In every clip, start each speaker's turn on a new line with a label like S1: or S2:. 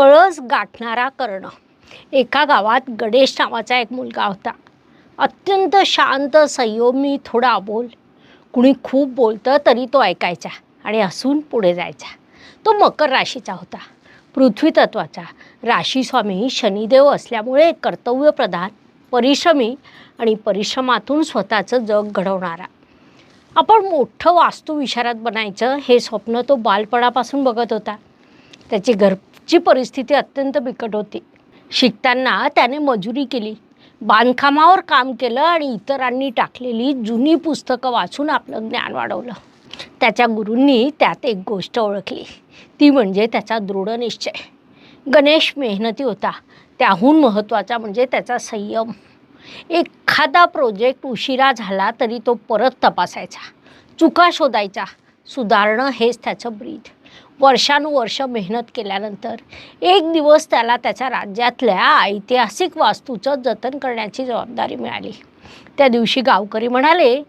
S1: कळस गाठणारा कर्ण. एका गावात गणेश नावाचा एक मुलगा होता. अत्यंत शांत संयमी थोडा बोल कुणी खूप बोलतं तरी तो ऐकायचा आणि हसून पुढे जायचा. तो मकर राशीचा होता. पृथ्वी तत्वाचा. राशीस्वामी शनिदेव असल्यामुळे कर्तव्यप्रधान परिश्रमी आणि परिश्रमातून स्वतःचं जग घडवणारा. आपण मोठं वास्तू विचारात बनायचं हे स्वप्न तो बालपणापासून बघत होता. त्याची घरची परिस्थिती अत्यंत बिकट होती. शिकताना त्याने मजुरी केली. बांधकामावर काम केलं आणि इतरांनी टाकलेली जुनी पुस्तकं वाचून आपलं ज्ञान वाढवलं. त्याच्या गुरूंनी त्यात एक गोष्ट ओळखली. ती म्हणजे त्याचा दृढ निश्चय. गणेश मेहनती होता. त्याहून महत्त्वाचा म्हणजे त्याचा संयम. एखादा प्रोजेक्ट उशिरा झाला तरी तो परत तपासायचा. चुका शोधायचा. सुधारणं हेच त्याचं ब्रीद वर्षानुवर्ष मेहनत केल्यानंतर एक दिवस त्याला त्याच्या राज्यातल्या ऐतिहासिक वास्तूचं जतन करण्याची जबाबदारी मिळाली. त्या दिवशी गावकरी म्हणाले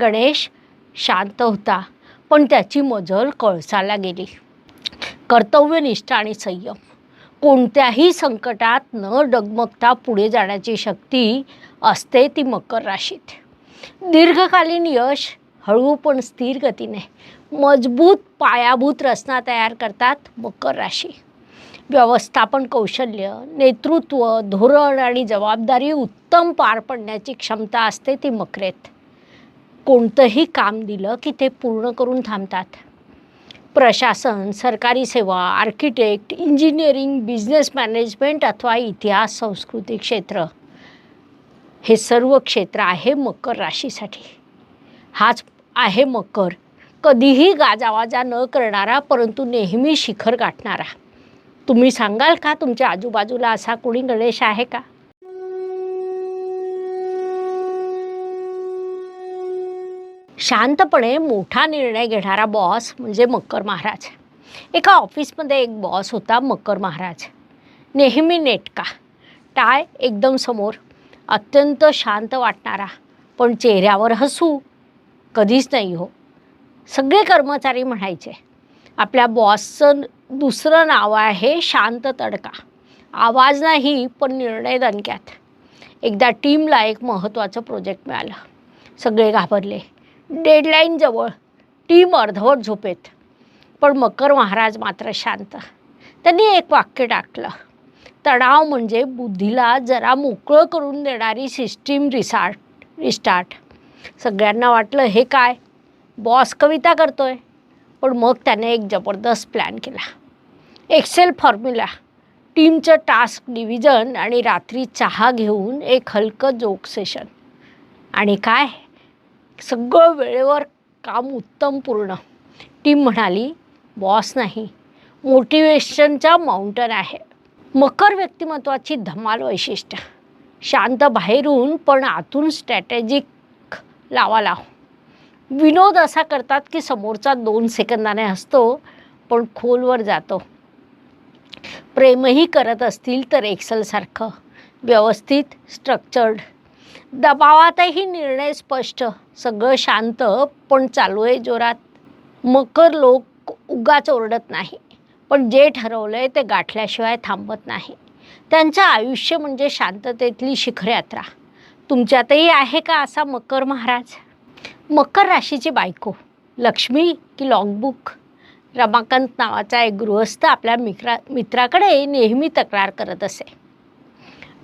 S1: गणेश शांत होता पण त्याची मजल कळसाला गेली. कर्तव्यनिष्ठा आणि संयम. कोणत्याही संकटात न डगमगता पुढे जाण्याची शक्ती असते ती मकर राशीत. दीर्घकालीन यश हळू पण स्थिर गतीने मजबूत पायाभूत रचना तयार करतात मकर राशी. व्यवस्थापन कौशल्य नेतृत्व धोरण आणि जबाबदारी उत्तम पार पडण्याची क्षमता असते ती मकरेत. कोणतंही काम दिलं की ते पूर्ण करून थांबतात. प्रशासन सरकारी सेवा आर्किटेक्ट इंजिनिअरिंग बिझनेस मॅनेजमेंट अथवा इतिहास संस्कृती क्षेत्र. हे सर्व क्षेत्र आहे मकर राशीसाठी. हाच आहे मकर. कधीही गाजावाजा न करणारा परंतु नेहमी शिखर गाठणारा. तुम्ही सांगाल का तुमच्या आजूबाजूला असा कोणी गणेश आहे का? शांतपणे मोठा निर्णय घेणारा बॉस म्हणजे मकर महाराज. एका ऑफिसमध्ये एक बॉस होता मकर महाराज. नेहमी नेटका. टाय एकदम समोर. अत्यंत शांत वाटणारा. पण चेहऱ्यावर हसू. कधीच नाही हो. सगळे कर्मचारी म्हणायचे आपल्या बॉसचं दुसरं नाव आहे शांत तडका. आवाज नाही पण निर्णय दणक्यात. एकदा टीमला एक महत्त्वाचं प्रोजेक्ट मिळालं. सगळे घाबरले. डेडलाईन जवळ. टीम अर्धवट झोपेत. पण मकर महाराज मात्र शांत. त्यांनी एक वाक्य टाकलं. तणाव म्हणजे बुद्धीला जरा मोकळं करून देणारी सिस्टीम रिसार्ट रिस्टार्ट सगळ्यांना वाटलं हे काय? बॉस कविता करतोय. पण मग त्याने एक जबरदस्त प्लॅन केला. एक्सेल फॉर्म्युला टीमचं टास्क डिव्हिजन आणि रात्री चहा घेऊन एक हलकं जोक सेशन आणि काय? सगळं वेळेवर काम उत्तम पूर्ण. टीम म्हणाली बॉस नाही. मोटिवेशनचा माउंटन आहे. मकर व्यक्तिमत्वाची धमाल वैशिष्ट्य. शांत बाहेरून पण आतून स्ट्रॅटेजिक लावा लाव. विनोद असा करतात की समोरचा दोन सेकंदाने हसतो पण खोलवर जातो. प्रेमही करत असतील तर एक्सलसारखं. व्यवस्थित स्ट्रक्चर्ड दबावातही निर्णय स्पष्ट. सगळं शांत पण चालू आहे जोरात. मकर लोक उगाच ओरडत नाही पण जे ठरवलं आहे ते गाठल्याशिवाय थांबत नाही. त्यांचं आयुष्य म्हणजे शांततेतली शिखरयात्रा तुमच्यातही आहे का असा मकर महाराज? मकर राशीची बायको लक्ष्मी की लॉंगबुक रमाकांत नावाचा एक गृहस्थ आपल्या मित्रा मित्राकडे नेहमी तक्रार करत असे.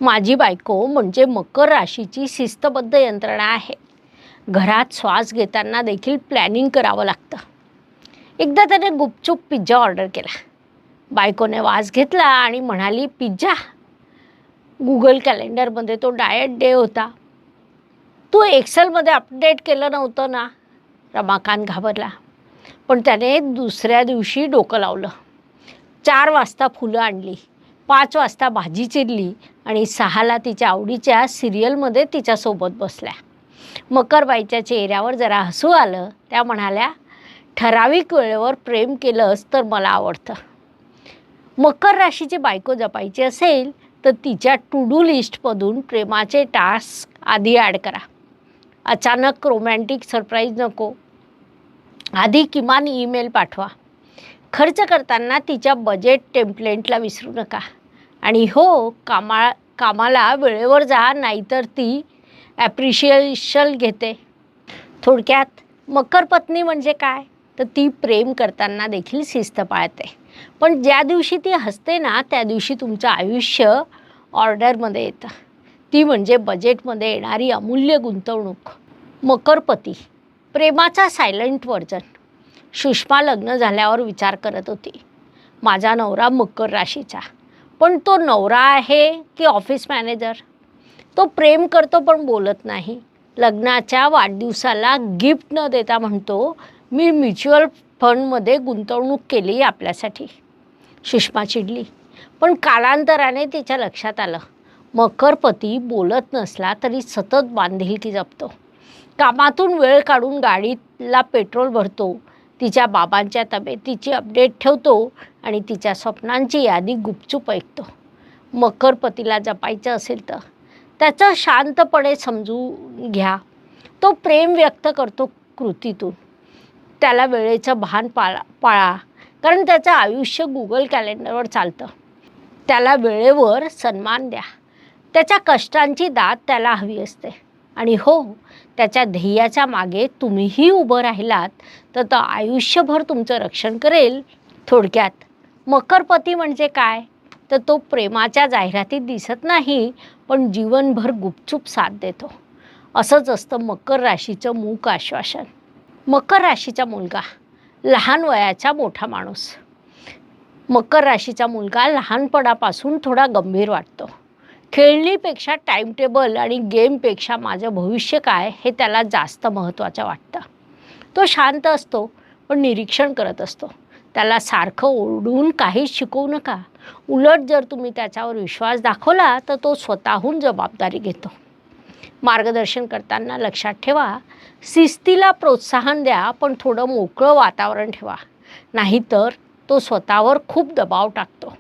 S1: माझी बायको म्हणजे मकर राशीची शिस्तबद्ध यंत्रणा आहे. घरात श्वास घेताना देखील प्लॅनिंग करावं लागतं. एकदा त्याने गुपचूप पिझ्झा ऑर्डर केला. बायकोने वास घेतला आणि म्हणाली पिझ्झा गुगल कॅलेंडरमध्ये तो डायट डे होता. तू एक्सेलमध्ये अपडेट केलं नव्हतं ना? रमाकांत घाबरला. पण त्याने दुसऱ्या दिवशी डोकं लावलं. चार वाजता फुलं आणली पाच वाजता भाजी चिरली आणि सहाला तिच्या आवडीच्या सिरियलमध्ये तिच्यासोबत बसल्या. मकरबाईच्या चेहऱ्यावर जरा हसू आलं. त्या म्हणाल्या ठराविक वेळेवर प्रेम केलंस तर मला आवडतं. मकर राशीची बायको जपायची असेल तर तिच्या टू डू लिस्टमधून प्रेमाचे टास्क आधी ॲड करा. अचानक रोमॅन्टिक सरप्राईज नको. आधी किमान ईमेल पाठवा. खर्च करताना तिच्या बजेट टेम्पलेटला विसरू नका. आणि हो कामा कामाला वेळेवर जा नाहीतर ती ॲप्रिशिएशन घेते. थोडक्यात मकर पत्नी म्हणजे काय? तर ती प्रेम करताना देखील शिस्त पाळते. पण ज्या दिवशी ती हसते ना त्या दिवशी तुमचं आयुष्य ऑर्डरमध्ये येतं. ती म्हणजे बजेटमध्ये येणारी अमूल्य गुंतवणूक. मकरपती. प्रेमाचा सायलंट वर्जन सुषमा लग्न झाल्यावर विचार करत होती. माझा नवरा मकर राशीचा. पण तो नवरा आहे की ऑफिस मॅनेजर तो प्रेम करतो पण बोलत नाही. लग्नाच्या वाढदिवसाला गिफ्ट न देता म्हणतो मी म्युच्युअल फंडमध्ये गुंतवणूक केली आपल्यासाठी. सुषमा चिडली. पण कालांतराने तिच्या लक्षात आलं. मकरपती बोलत नसला तरी सतत बांधिलकी जपतो. कामातून वेळ काढून गाडीला पेट्रोल भरतो. तिच्या बाबांच्या तब्येतीची अपडेट ठेवतो आणि तिच्या स्वप्नांची यादी गुपचूप ऐकतो. मकरपतीला जपायचं असेल तर त्याचं शांतपणे समजून घ्या. तो प्रेम व्यक्त करतो कृतीतून. त्याला वेळेचं भान पाळा पाळा. कारण त्याचं आयुष्य गुगल कॅलेंडरवर चालतं. त्याला वेळेवर सन्मान द्या. त्याच्या कष्टांची दात त्याला हवी असते. आणि हो त्याच्या ध्येयाच्या मागे तुम्हीही उभं राहिलात तर तो आयुष्यभर तुमचं रक्षण करेल. थोडक्यात मकरपती म्हणजे काय? तर तो प्रेमाच्या जाहिरातीत दिसत नाही पण जीवनभर गुपचूप साथ देतो. असंच असतं मकर राशीचं मूक आश्वासन. मकर राशीचा मुलगा लहान वयाचा मोठा माणूस. मकर राशीचा मुलगा लहानपणापासून थोडा गंभीर वाटतो. खेळणीपेक्षा टाईमटेबल आणि गेमपेक्षा माझं भविष्य काय हे त्याला जास्त महत्त्वाचं वाटतं. तो शांत असतो पण निरीक्षण करत असतो. त्याला सारखं ओरडून काहीच शिकवू नका. उलट जर तुम्ही त्याच्यावर विश्वास दाखवला तर तो स्वतःहून जबाबदारी घेतो. मार्गदर्शन करताना लक्षात ठेवा शिस्तीला प्रोत्साहन द्या पण थोडं मोकळं वातावरण ठेवा. नाहीतर तो स्वतःवर खूप दबाव टाकतो.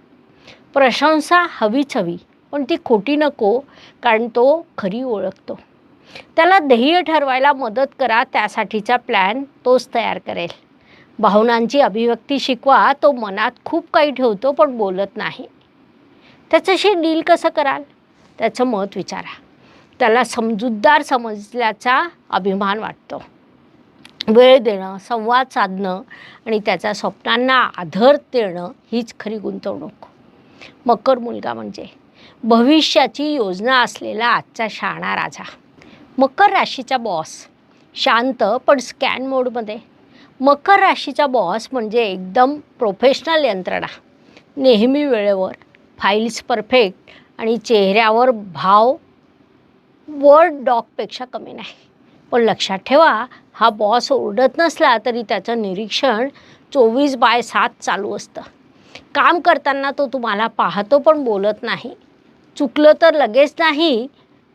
S1: प्रशंसा हवीच हवी. पण ती खोटी नको कारण तो खरी ओळखतो. त्याला ध्येय ठरवायला मदत करा त्यासाठीचा प्लॅन तोच तयार करेल. भावनांची अभिव्यक्ती शिकवा तो मनात खूप काही ठेवतो पण बोलत नाही. त्याच्याशी डील कसं कराल? त्याचं मत विचारा. त्याला समजूतदार समजल्याचा अभिमान वाटतो. वेळ देणं संवाद साधणं आणि त्याच्या स्वप्नांना आधार देणं हीच खरी गुंतवणूक. मकर मुलगा म्हणजे. भविष्याची योजना असलेला आजचा शहाणा राजा. मकर राशीचा बॉस शांत पण स्कॅन मोडमध्ये मकर राशीचा बॉस म्हणजे एकदम प्रोफेशनल यंत्रणा. नेहमी वेळेवर फाईल्स परफेक्ट आणि चेहऱ्यावर भाव वर्ड डॉगपेक्षा कमी नाही. पण लक्षात ठेवा हा बॉस ओरडत नसला तरी त्याचं निरीक्षण चोवीस बाय सात चालू असतं. काम करताना तो तुम्हाला पाहतो पण बोलत नाही. चुकलं तर लगेच नाही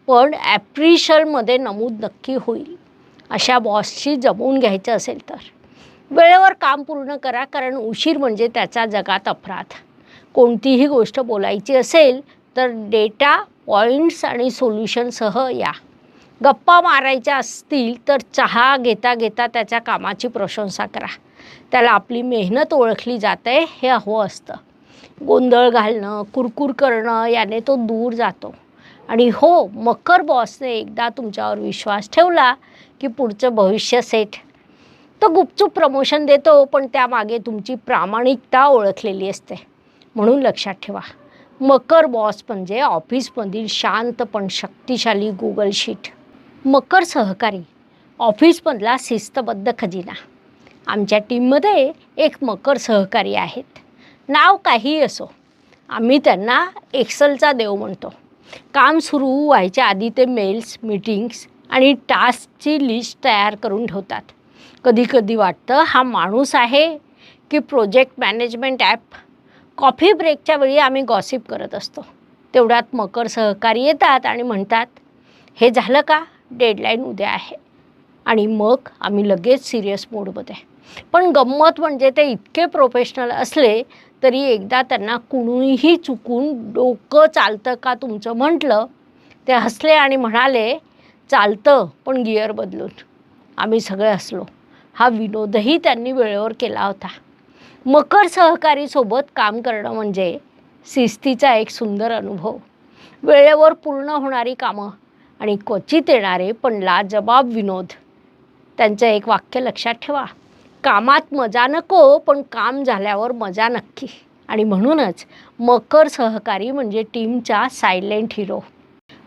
S1: पण ॲप्रिशलमध्ये नमूद नक्की होईल. अशा बॉसशी जमवून घ्यायचं असेल तर. वेळेवर काम पूर्ण करा कारण उशीर म्हणजे त्याचा जगात अपराध. कोणतीही गोष्ट बोलायची असेल तर डेटा पॉईंट्स आणि सोल्युशनसह या. गप्पा मारायच्या असतील तर चहा घेता घेता त्याच्या कामाची प्रशंसा करा. त्याला आपली मेहनत ओळखली जाते हे हवं असतं. गोंधळ घालणं कुरकुर करणं याने तो दूर जातो. आणि हो मकर बॉसने एकदा तुमच्यावर विश्वास ठेवला की पुढचं भविष्य सेट. तो गुपचूप प्रमोशन देतो पण त्यामागे तुमची प्रामाणिकता ओळखलेली असते. म्हणून लक्षात ठेवा मकर बॉस म्हणजे ऑफिसमधील शांत पण शक्तिशाली गुगल शीट. मकर सहकारी ऑफिसमधला शिस्तबद्ध खजिना. आमच्या टीममध्ये एक मकर सहकारी आहेत. नाव काहीही असो. आम्ही त्यांना एक्सलचा देव म्हणतो. काम सुरू व्हायच्या आधी ते मेल्स मीटिंग्स आणि टास्कची लिस्ट तयार करून ठेवतात. कधी कधी वाटतं हा माणूस आहे की प्रोजेक्ट मॅनेजमेंट ॲप. कॉफी ब्रेकच्या वेळी आम्ही गॉसिप करत असतो. तेवढ्यात मकर सहकारी येतात आणि म्हणतात हे झालं का? डेडलाईन उद्या आहे. आणि मग आम्ही लगेच सिरियस मोडमध्ये. पण गंमत म्हणजे ते इतके प्रोफेशनल असले तरी एकदा त्यांना कुणीही चुकून डोकं चालतं का तुमचं म्हटलं ते हसले आणि म्हणाले चालतं पण गिअर बदलून. आम्ही सगळे हसलो. हा विनोदही त्यांनी वेळेवर केला होता. मकर सहकारीसोबत काम करणं म्हणजे शिस्तीचा एक सुंदर अनुभव. वेळेवर पूर्ण होणारी कामं आणि क्वचित येणारे पण लाजबाब विनोद. त्यांचं एक वाक्य लक्षात ठेवा. कामात मजा नको पण काम झाल्यावर मजा नक्की. आणि म्हणूनच मकर सहकारी म्हणजे टीमचा सायलेंट हिरो.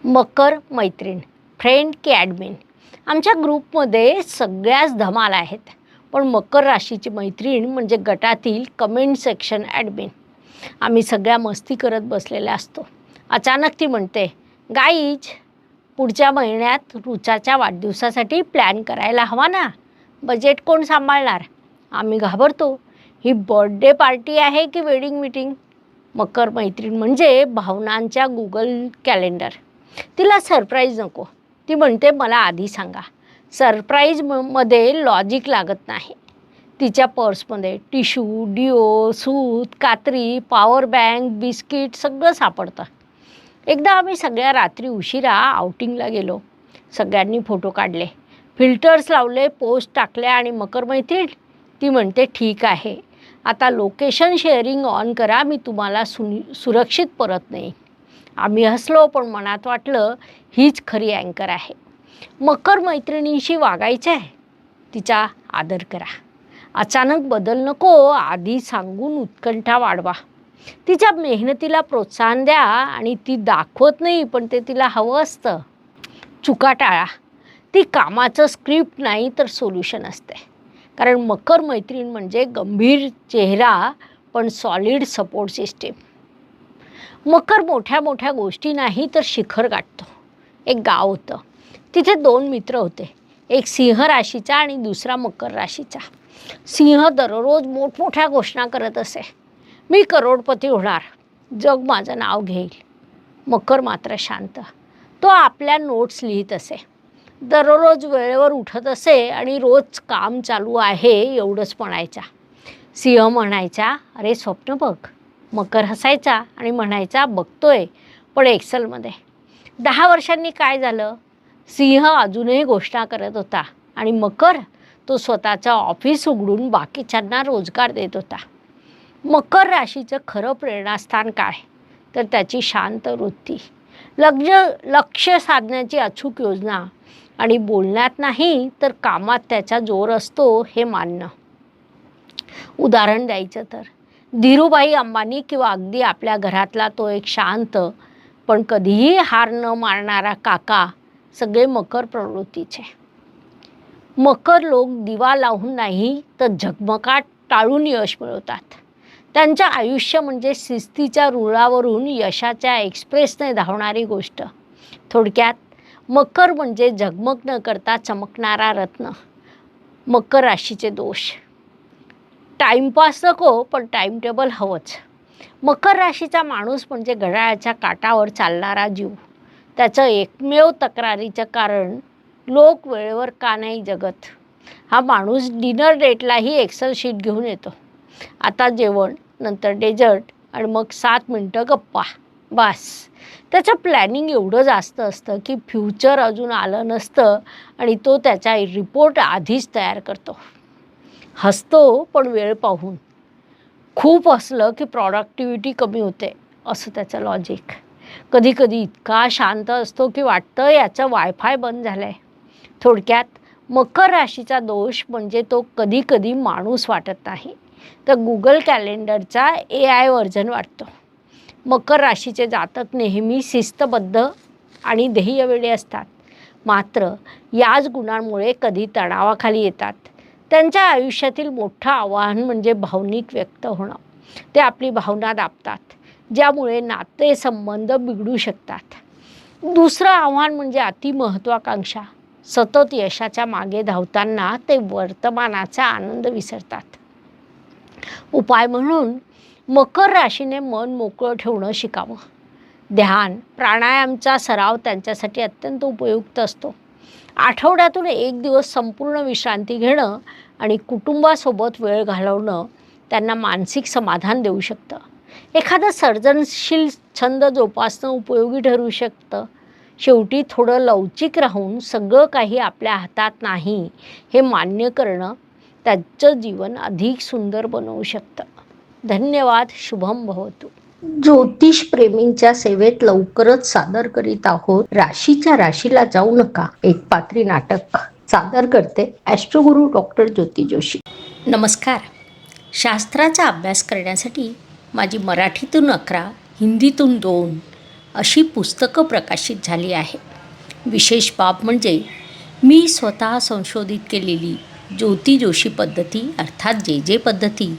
S1: मकर मैत्रीण फ्रेंड की ॲडमिन. आमच्या ग्रुपमध्ये सगळ्याच धमाल आहेत. पण मकर राशीची मैत्रीण म्हणजे गटातील कमेंट सेक्शन ॲडमिन. आम्ही सगळ्या मस्ती करत बसलेल्या असतो. अचानक ती म्हणते गाईज पुढच्या महिन्यात रुचाच्या वाढदिवसासाठी प्लॅन करायला हवा ना? बजेट कोण सांभाळणार? आम्ही घाबरतो. ही बर्थडे पार्टी आहे की वेडिंग मीटिंग मकर मैत्रीण म्हणजे भावनांच्या गुगल कॅलेंडर तिला सरप्राईज नको. ती म्हणते मला आधी सांगा. सरप्राईज म मध्ये लॉजिक लागत नाही. तिच्या पर्समध्ये टिश्यू डिओ सूत कात्री पॉवर बँक बिस्किट सगळं सापडतं. एकदा आम्ही सगळ्या रात्री उशिरा आउटिंगला गेलो. सगळ्यांनी फोटो काढले. फिल्टर्स लावले पोस्ट टाकल्या आणि मकर मैत्रीण ती म्हणते ठीक आहे. आता लोकेशन शेअरिंग ऑन करा मी तुम्हाला सुनि सुरक्षित परत नाही आम्ही हसलो पण मनात वाटलं हीच खरी अँकर आहे. मकर मैत्रिणींशी वागायचं आहे. तिचा आदर करा. अचानक बदल नको आधी सांगून उत्कंठा वाढवा. तिच्या मेहनतीला प्रोत्साहन द्या आणि ती दाखवत नाही पण ते तिला हवं असतं. चुका टाळा. ती कामाचं स्क्रिप्ट नाही तर सोल्युशन असते. कारण मकर मैत्रीण म्हणजे गंभीर चेहरा पण सॉलिड सपोर्ट सिस्टीम मकर मोठ्या मोठ्या गोष्टी नाही तर शिखर गाठतो. एक गाव होतं. तिथे दोन मित्र होते. एक सिंह राशीचा आणि दुसरा मकर राशीचा. सिंह दररोज मोठमोठ्या घोषणा करत असे. मी करोडपती होणार. जग माझं नाव घेईल. मकर मात्र शांत. तो आपल्या नोट्स लिहित असे. दररोज वेळेवर उठत असे आणि रोज काम चालू आहे एवढंच म्हणायचा सिंह म्हणायचा अरे स्वप्न बघ. मकर हसायचा आणि म्हणायचा बघतोय पण एक्सेलमध्ये. दहा वर्षांनी काय झालं? सिंह अजूनही घोषणा करत होता आणि मकर तो स्वतःचं ऑफिस उघडून बाकीच्यांना रोजगार देत होता. मकर राशीचं खरं प्रेरणास्थान काय? तर त्याची शांत वृत्ती. लग्न लक्ष साधण्याची अचूक योजना. आणि बोलण्यात नाही तर कामात त्याचा जोर असतो हे मानणं. उदाहरण द्यायचं तर धीरूभाई अंबानी किंवा अगदी आपल्या घरातला तो एक शांत पण कधीही हार न मारणारा काका सगळे मकर प्रवृत्तीचे. मकर लोक दिवा लावून नाही तर झगमगाट टाळून यश मिळवतात. त्यांचं आयुष्य म्हणजे शिस्तीच्या रुळावरून यशाच्या एक्सप्रेसने धावणारी गोष्ट. थोडक्यात मकर म्हणजे झगमग न करता चमकणारा रत्न. मकर राशीचे दोष. टाईमपास नको पण टाईम टेबल हवंच. मकर राशीचा माणूस म्हणजे घड्याळाच्या काटावर चालणारा जीव. त्याचं एकमेव तक्रारीचं कारण लोक वेळेवर का नाही जगत. हा माणूस डिनर डेटलाही एक्सेल शीट घेऊन येतो. आता जेवण नंतर डेझर्ट आणि मग सात मिनटं गप्पा. बास. त्याचं प्लॅनिंग एवढं जास्त असतं की फ्युचर अजून आलं नसतं आणि तो त्याचा रिपोर्ट आधीच तयार करतो. हसतो पण वेळ पाहून. खूप असलं की प्रॉडक्टिव्हिटी कमी होते असं त्याचं लॉजिक कधी कधी इतका शांत असतो की वाटतं याचं वायफाय बंद झालं आहे थोडक्यात मकर राशीचा दोष म्हणजे तो कधी कधी माणूस वाटत नाही. तर गुगल कॅलेंडरचा ए आय व्हर्जन वाटतो. मकर राशीचे जातक नेहमी शिस्तबद्ध आणि ध्येयवेळे असतात. मात्र याच गुणांमुळे कधी तणावाखाली येतात. त्यांच्या आयुष्यातील मोठं आव्हान म्हणजे भावनिक व्यक्त होणं. ते आपली भावना दाबतात ज्यामुळे नाते संबंध बिघडू शकतात. दुसरं आव्हान म्हणजे अतिमहत्वाकांक्षा सतत यशाच्या मागे धावताना ते वर्तमानाचा आनंद विसरतात. उपाय म्हणून मकर राशीने मन मोकळं ठेवणं शिकावं. ध्यान प्राणायामचा सराव त्यांच्यासाठी अत्यंत उपयुक्त असतो. आठवड्यातून एक दिवस संपूर्ण विश्रांती घेणं आणि कुटुंबासोबत वेळ घालवणं त्यांना मानसिक समाधान देऊ शकतं. एखादं सर्जनशील छंद जोपासणं उपयोगी ठरू शकतं. शेवटी थोडं लवचिक राहून सगळं काही आपल्या हातात नाही हे मान्य करणं त्याचं जीवन अधिक सुंदर बनवू शकतं. धन्यवाद शुभम भवतु. ज्योतिष प्रेमींच्या सेवेत लवकरच सादर करीत आहोत. राशीच्या राशीला जाऊ नका. एक पात्री नाटक सादर करते ॲस्ट्रोगुरू डॉक्टर ज्योती जोशी. नमस्कार. शास्त्राचा अभ्यास करण्यासाठी माझी मराठीतून अकरा हिंदीतून दोन अशी पुस्तकं प्रकाशित झाली आहे. विशेष बाब म्हणजे मी स्वतः संशोधित केलेली ज्योती जोशी पद्धती अर्थात जे जे पद्धती